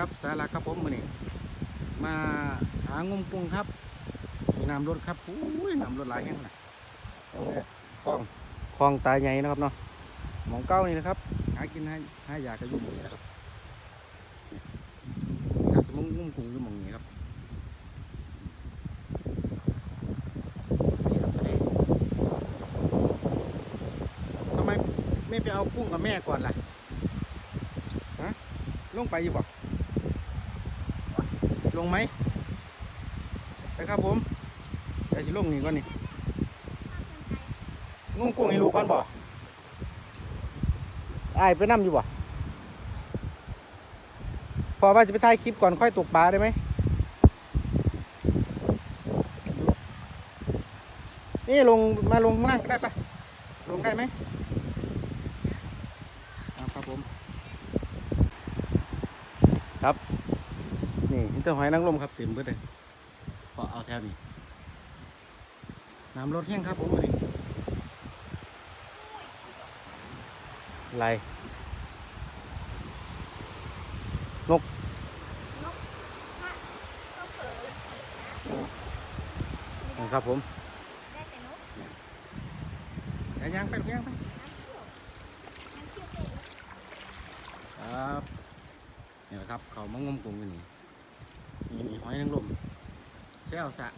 ครับสาระครับผมมื้อนี้มาหางมกุ้งครับมีน้ำรถครับอุ้ยน้ำรถหลายแห่งนะคลองคลองตาใหญ่นะครับเนาะหมองเก้านี่นะครับ หากินให้ให้อยากกระยุ่งนี่นะครับนี่ครับสมมงงมกุ้งอยู่หมองนี้ครับนี่ครับเอ้ยทำไมไม่ไปเอากุ้งกับแม่ก่อนล่ะลงไปอยู่บ่ ลงไหมไปครับผมเดี๋ยวสิลงนี่ก่อนนี่งุ้งกุ้งให้ลูกก่อนบ่อายไปนั่อยู่บ่พอว่าจะไปถ่ายคลิปก่อนค่อยตกปลาได้ไหมนี่ลงมาลงล่างก็ได้ปะลงได้ไหมครับผม ครับ นี่นี่ตัวหอยนางรมครับเต็มเบิดเลยพอเอาแถวนี้น้ำรถแห้งครับผมเลยไรนกนะครับผมได้แต่นกย่างย่างไปลูกย่างไปน้ำเชี่ยวน้ำเชี่ยวเป็นครับนี่แหละครับ เขามางมกงอยู่นี่ นี่หอยนางรมแซวสะ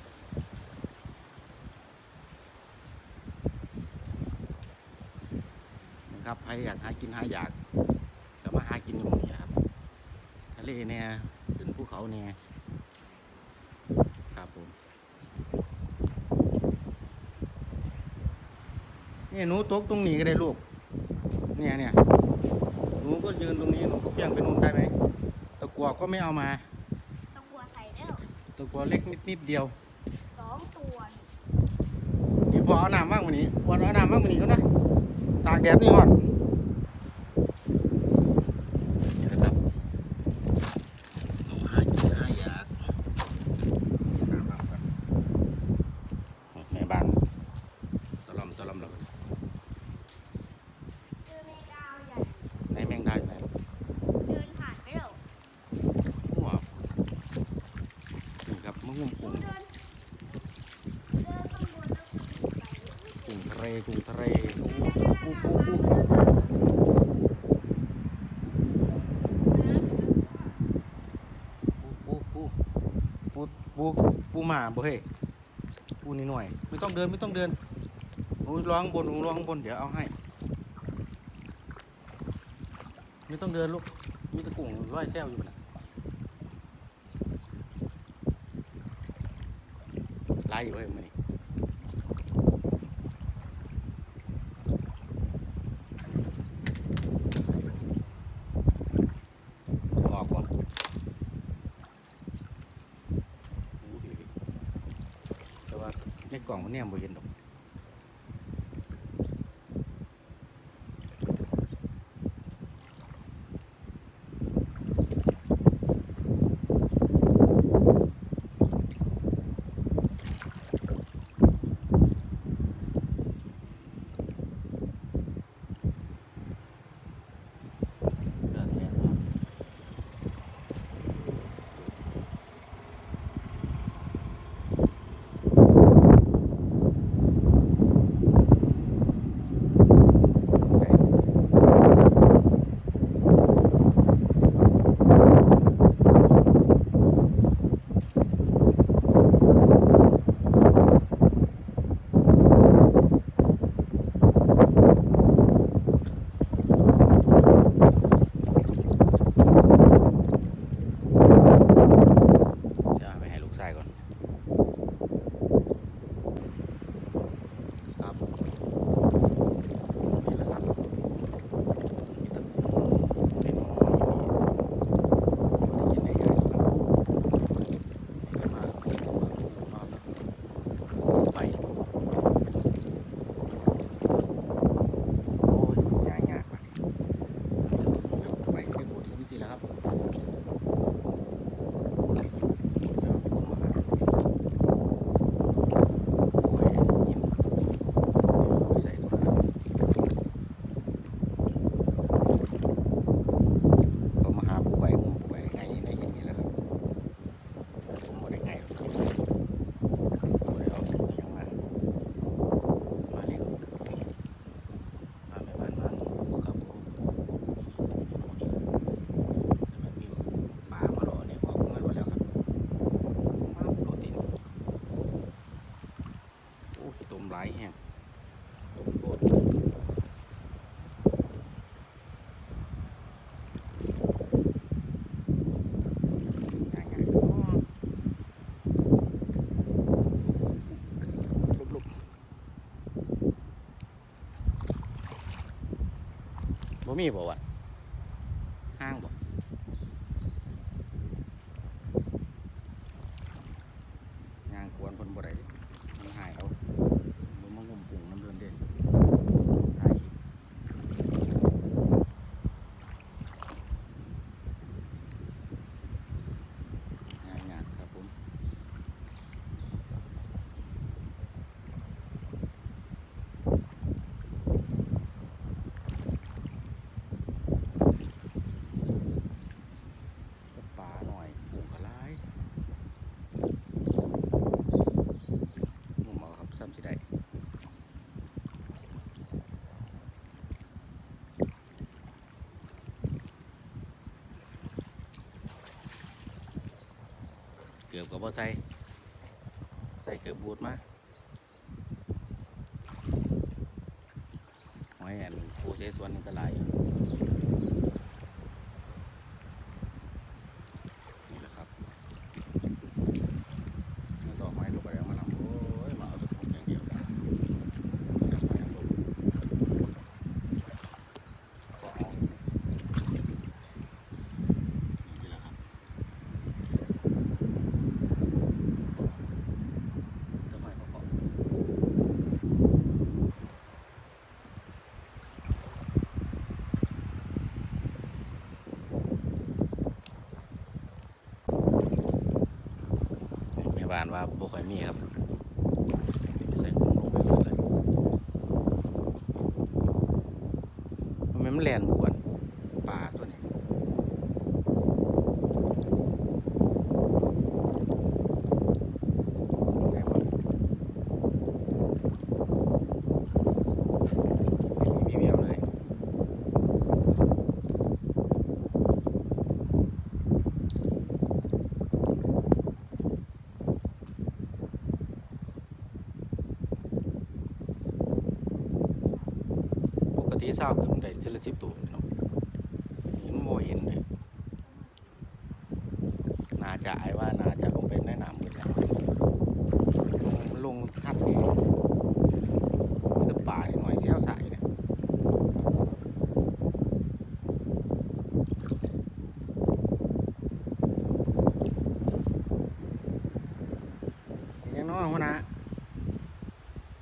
นะครับใครอยากหากินหาอยากก็มาหากินอยู่หมองนี้ครับทะเลเนี่ยขึ้นภูเขาเนี่ยครับผมนี่หนูตกตรงนี้ก็ได้ลูก เนี่ยเนี่ยหนูก็ยืนตรงนี้หนูก็เฟี้ยงไปนู่นได้ไหมตะกัวก็ไม่เอามา ตะกัวใส่แล้ว ตะกัวเล็กนิดนิดเดียวสองตัวนี่พอเอาน้ำว่างวันนี้วันเอาน้ำว่างวันนี้ก็นะตากแดดนี่ฮอน หุ่มกุ้งกุ้งทะเลกุ้งทะเลกูกูกูกูกูกูปูปูปูหมาบ่เฮ้ปูนิ่หน่อย ไม่ต้องเดินไม่ต้องเดินหนูร้องบนหนูร้องบนเดี๋ยวเอาให้ ไม่ต้องเดินลูกมีตะกุ่งร้อยแซวอยู่นะ ไล่อยู่เว้ยมันนี่ออกว่ะแต่ว่าในกล่องนเนี่ยบ่เห็น บ่มีบ่วะห้างบ่ย่างกวนเพิ่นบ่ได้เดะมันหายเอาบ่มางมปุ่งน้ำเดือนเด่นหายอีกง่ายๆครับผม ก็ปลาหน่อยปลูกอะไรมุมเอาครับซ้ำสิได้เกือ บ่ใส่ ใส่เกือบบูดมาหอยแอนปูเสสวนนี่ก็หลายอยู่ นี่แหละครับแล้วดอกไม้ก็ไปเอามานำโอ้ย มาเอาแตะผมอย่างเดียวกันอยากไปเอาลงก็เอานี่แหละครับต้นไม้เขาเกาะแม่บ้านว่าบ่ค่อยมีครับใส่กุ้งลงไปหมดเลยมันแม่นมันแลนบวนปลาตัวนี้ ได้บ่มีเบี้ยวเลย ปกติ เศร้าขึ้นได้ทีละสิบตัวเนาะนี่มันโมเห็นเลยน่าจะไอ้ว่าน่าจะลงไปแนะนำกันแล้วมันลงทัดเองมันจะป่าหน่อยเสี้ยวสายเนี่ยเป็นยังน้อยหัวหน้า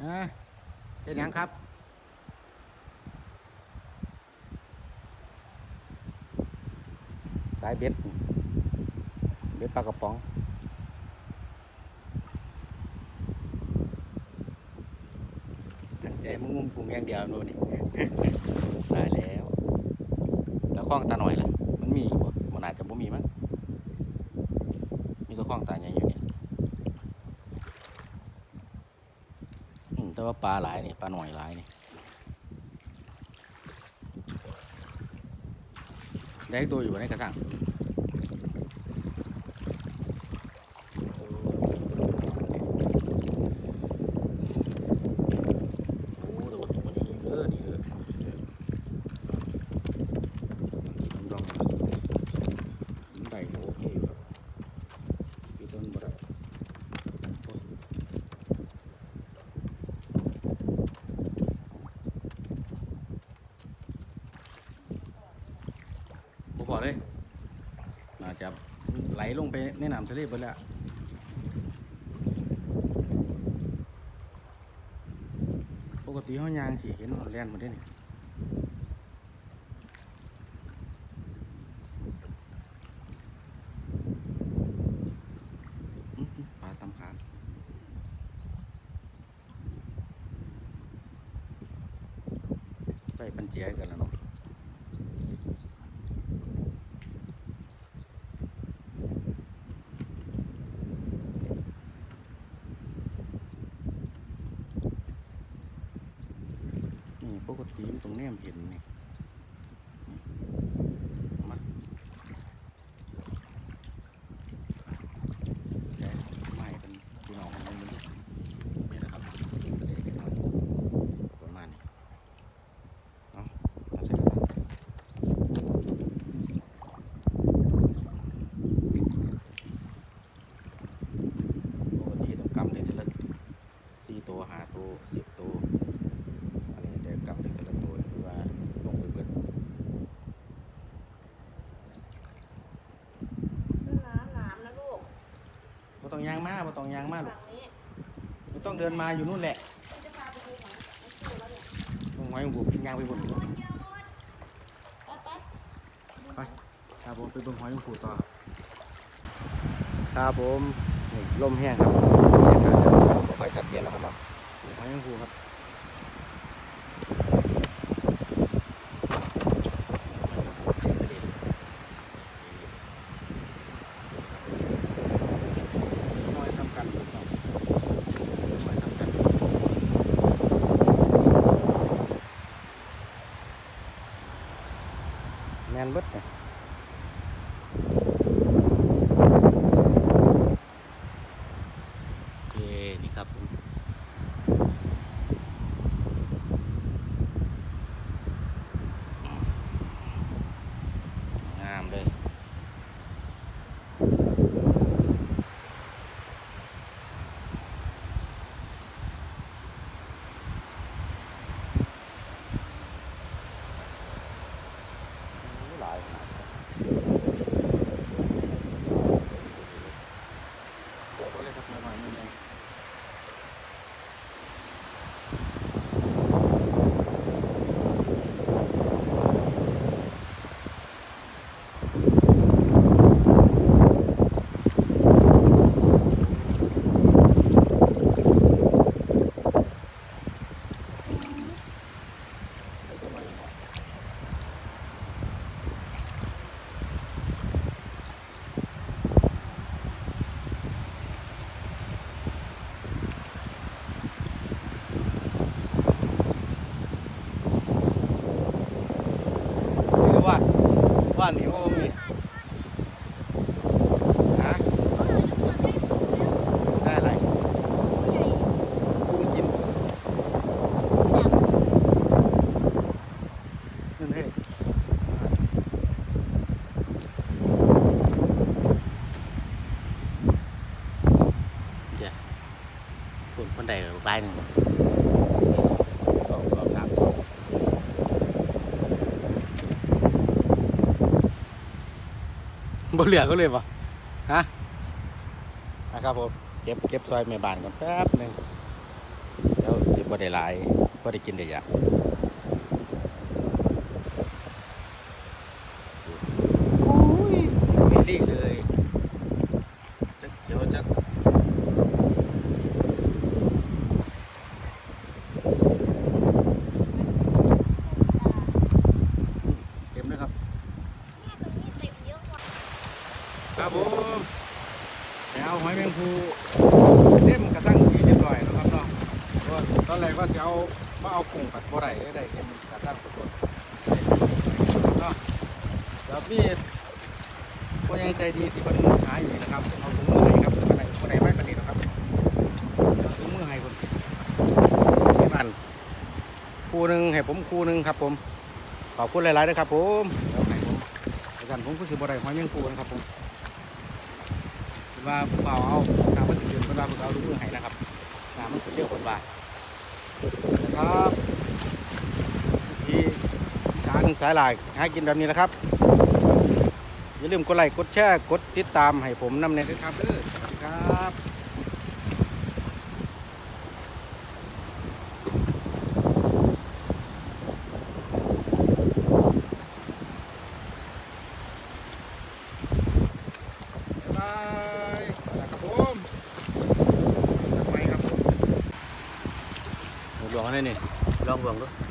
ฮะเป็นหยังครับ สายเบ็ด เบ็ดปลากระป๋องตั้งใจมึงงุมพุงอย่างเดียวโน่นนี่ ได้แล้ว แล้วข้องตาหน่อยล่ะ มันมีอยู่บ่มันอาจจะบ่มีมั้ง มีแตัวข้องตาใหญ่อยู่นี่อืมแต่ว่าปลาหลายนี่ปลาหน่อยหลายนี่ ได้ตัวอยู่ในกระสังโอ้ตัวตัวนี้เด้อนี่เด้อมันดองมันได้โอเคอยู่ครับพี่ต้นบ่ได้โอ้บ่พอเลย น่าจะไหลลงไป ในน้ำทะเลไปแล้วปกติเขายางสีเห็นมันแล่นมาได้นี่ ที่อตรงนี้เห็นนี่มาแต่ไม่เป็นพี่น้อกของมันนี่นะครับทิ้งเลยนหน่ยประมาณนี้เนาะมาใส่ถุปกติต้องกำเลยทีละสี่ตัวห้าตัวสิบตัว กำได้แต่ละตัวนี่คือว่าลงไปเบิดน้ำน้ำนะลูกบ่ต้องยางมาบ่ต้องยางมาลูกฝั่งนี้บ่ต้องเดินมาอยู่นู่นแหละพี่จะพาไปดูหมาไม่เจอแล้วเนี่ยต้องหอยบุบยางไปบนแป๊บแป๊บไปครับผมไปเบิ่งหอยของปู่ต่อครับผมนี่ลมแห้งครับเดี๋ยวจะบ่ค่อยชัดเจนแล้วครับหอยของปู่ครับ บ่เหลือเขาเลยปะฮะนะครับผมเก็บเก็บซอยแม่บ้านก่อนแป๊บหนึ่งเดี๋ยวสิบ่ได้หลายบ่ได้กินได้ยากโอ้ยเมลี่เลยจักเขียวจักเต็มเลยครับ ตรงนี้เต็มเยอะกว่า ครับผมแล้วหอยแมงภูเต็มกระสังที่เรียบร้อยแล้วครับเนาะเพ ราะว่าตอนแรกก็จะเอามาเอากุ้งปัดบ่ได้เลยได้เต็มกระสังทุกคนเนาะเดี๋ยวพี่ผู้ใหญ่ใจดีที่เพิ่นหายอยู่นะครับเอาถุงมือให้ครับบ่ได้บ่ได้ไม่ปานนี้หรอกครับเอาถุงมือให้คนที่บ้านคู่หนึ่งให้ผมคู่หนึ่งครับ ผมขอบคุณหลายๆด้วยครับ ผมเดี๋ยวให้ผมอาจารย์ผมก็สิบ่ได้หอยแมงภูนะครับผมว่าผู้เบาเอาทางมันสิเดือนเว่าผู้เบาดูมือให้นะครับน้ำมันสิเรียวคนว่า ครับที่สารสายหลายหากินแบบนี้นะครับ อย่าลืมกดไลค์กดแชร์กดติดตามให้ผมนำเน็ตด้วยครับเด้อสวัสดีครับบ๊ายบายนะครับผม ท